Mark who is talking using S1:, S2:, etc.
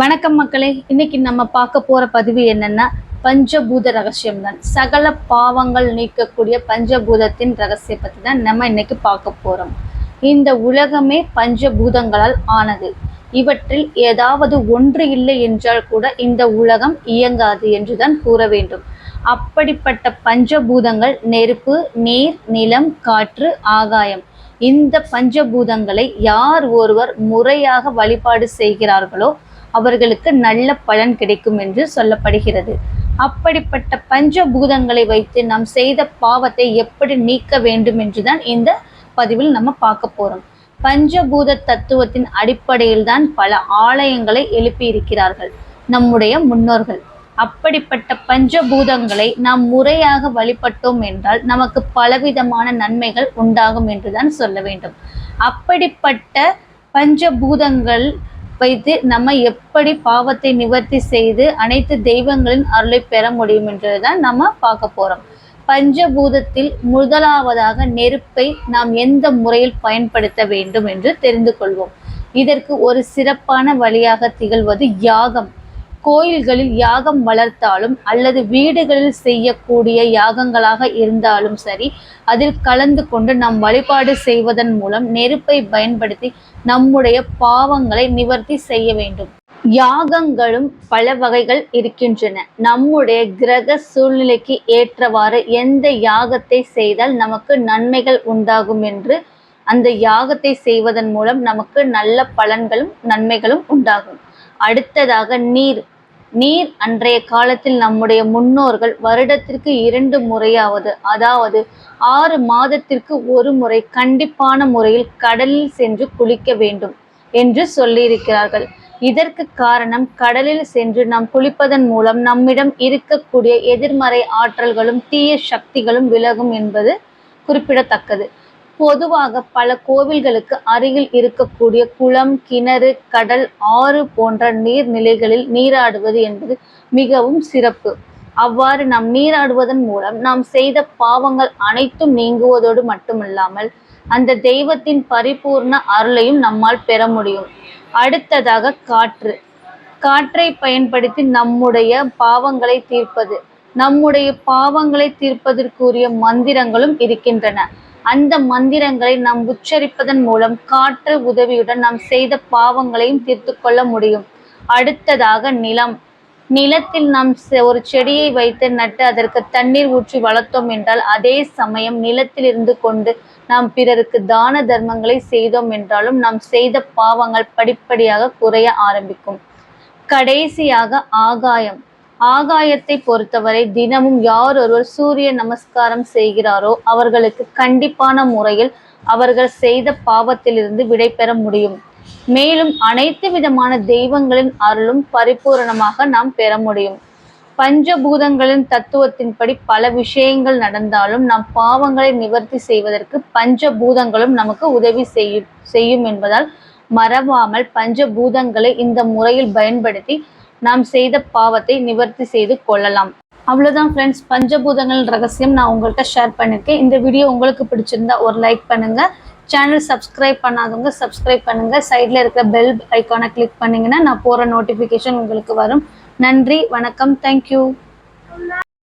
S1: வணக்கம் மக்களே இன்னைக்கு நம்ம பார்க்க போற பதிவு என்னன்னா பஞ்சபூத ரகசியம் தான். சகல பாவங்கள் நீக்கக்கூடிய பஞ்சபூதத்தின் ரகசியம் பத்தி தான் நம்ம இன்னைக்கு பார்க்க போறோம். இந்த உலகமே பஞ்சபூதங்களால் ஆனது. இவற்றில் ஏதாவது ஒன்று இல்லை என்றால் கூட இந்த உலகம் இயங்காது என்றுதான் கூற வேண்டும். அப்படிப்பட்ட பஞ்சபூதங்கள் நெருப்பு நீர் நிலம் காற்று ஆகாயம். இந்த பஞ்சபூதங்களை யார் ஒருவர் முறையாக வழிபாடு செய்கிறார்களோ அவர்களுக்கு நல்ல பலன் கிடைக்கும் என்று சொல்லப்படுகிறது. அப்படிப்பட்ட பஞ்சபூதங்களை வைத்து நாம் செய்த பாவத்தை எப்படி நீக்க வேண்டும் என்றுதான் இந்த பதிவில் நம்ம பார்க்க போறோம். பஞ்சபூத தத்துவத்தின் அடிப்படையில் தான் பல ஆலயங்களை எழுப்பியிருக்கிறார்கள் நம்முடைய முன்னோர்கள். அப்படிப்பட்ட பஞ்சபூதங்களை நாம் முறையாக வழிபட்டோம் என்றால் நமக்கு பலவிதமான நன்மைகள் உண்டாகும் என்றுதான் சொல்ல வேண்டும். அப்படிப்பட்ட பஞ்சபூதங்கள் வைத்து நம்ம எப்படி பாவத்தை நிவர்த்தி செய்து அனைத்து தெய்வங்களின் அருளை பெற முடியும் என்றுதான் நம்ம பார்க்க போறோம். பஞ்சபூதத்தில் முதலாவதாக நெருப்பை நாம் எந்த முறையில் பயன்படுத்த வேண்டும் என்று தெரிந்து கொள்வோம். இதற்கு ஒரு சிறப்பான வழியாக திகழ்வது யாகம். கோயில்களில் யாகம் வளர்த்தாலும் அல்லது வீடுகளில் செய்யக்கூடிய யாகங்களாக இருந்தாலும் சரி அதில் கலந்து கொண்டு நாம் வழிபாடு செய்வதன் மூலம் நெருப்பை பயன்படுத்தி நம்முடைய பாவங்களை நிவர்த்தி செய்ய வேண்டும். யாகங்களும் பல வகைகள் இருக்கின்றன. நம்முடைய கிரக சூழ்நிலைக்கு ஏற்றவாறு எந்த யாகத்தை செய்தால் நமக்கு நன்மைகள் உண்டாகும் என்று அந்த யாகத்தை செய்வதன் மூலம் நமக்கு நல்ல பலன்களும் நன்மைகளும் உண்டாகும். அடுத்ததாக நீர். நீர் அன்றைய காலத்தில் நம்முடைய முன்னோர்கள் வருடத்திற்கு இரண்டு முறையாவது அதாவது ஆறு மாதத்திற்கு ஒரு முறை கண்டிப்பான முறையில் கடலில் சென்று குளிக்க வேண்டும் என்று சொல்லியிருக்கிறார்கள். இதற்கு காரணம் கடலில் சென்று நாம் குளிப்பதன் மூலம் நம்மிடம் இருக்கக்கூடிய எதிர்மறை ஆற்றல்களும் தீய சக்திகளும் விலகும் என்பது குறிப்பிடத்தக்கது. பொதுவாக பல கோவில்களுக்கு அருகில் இருக்கக்கூடிய குளம் கிணறு கடல் ஆறு போன்ற நீர்நிலைகளில் நீராடுவது என்பது மிகவும் சிறப்பு. அவ்வாறு நாம் நீராடுவதன் மூலம் நாம் செய்த பாவங்கள் அனைத்தும் நீங்குவதோடு மட்டுமல்லாமல் அந்த தெய்வத்தின் பரிபூர்ண அருளையும் நம்மால் பெற முடியும். அடுத்ததாக காற்று. காற்றை பயன்படுத்தி நம்முடைய பாவங்களை தீர்ப்பது. நம்முடைய பாவங்களை தீர்ப்பதற்குரிய மந்திரங்களும் இருக்கின்றன. அந்த மந்திரங்களை நாம் உச்சரிப்பதன் மூலம் காற்று உதவியுடன் நாம் செய்த பாவங்களையும் தீர்த்து கொள்ள முடியும். அடுத்ததாக நிலம். நிலத்தில் நாம் ஒரு செடியை வைத்து நட்டு அதற்கு தண்ணீர் ஊற்றி வளர்த்தோம் என்றால் அதே சமயம் நிலத்தில் இருந்து கொண்டு நாம் பிறருக்கு தான தர்மங்களை செய்தோம் என்றாலும் நாம் செய்த பாவங்கள் படிப்படியாக குறைய ஆரம்பிக்கும். கடைசியாக ஆகாயம். ஆகாயத்தை பொறுத்தவரை தினமும் யார் ஒருவர் சூரிய நமஸ்காரம் செய்கிறாரோ அவர்களுக்கு கண்டிப்பான முறையில் அவர்கள் செய்த பாவத்திலிருந்து விடை பெற முடியும். மேலும் அனைத்து விதமான தெய்வங்களின் அருளும் பரிபூரணமாக நாம் பெற முடியும். பஞ்சபூதங்களின் தத்துவத்தின்படி பல விஷயங்கள் நடந்தாலும் நாம் பாவங்களை நிவர்த்தி செய்வதற்கு பஞ்சபூதங்களும் நமக்கு உதவி செய்யும் செய்யும் என்பதால் மறவாமல் பஞ்சபூதங்களை இந்த முறையில் பயன்படுத்தி நாம் செய்த பாவத்தை நிவர்த்தி செய்து கொள்ளலாம். அவ்வளோதான் ஃப்ரெண்ட்ஸ் பஞ்சபூதங்கள் ரகசியம் நான் உங்கள்கிட்ட ஷேர் பண்ணியிருக்கேன் இந்த வீடியோ உங்களுக்கு பிடிச்சிருந்தா ஒரு லைக் பண்ணுங்கள் சேனல் சப்ஸ்கிரைப் பண்ணாதவங்க சப்ஸ்கிரைப் பண்ணுங்கள் சைடில் இருக்கிற பெல் ஐக்கானை கிளிக் பண்ணிங்கன்னா நான் போகிற நோட்டிஃபிகேஷன் உங்களுக்கு வரும். நன்றி வணக்கம். தேங்க்யூ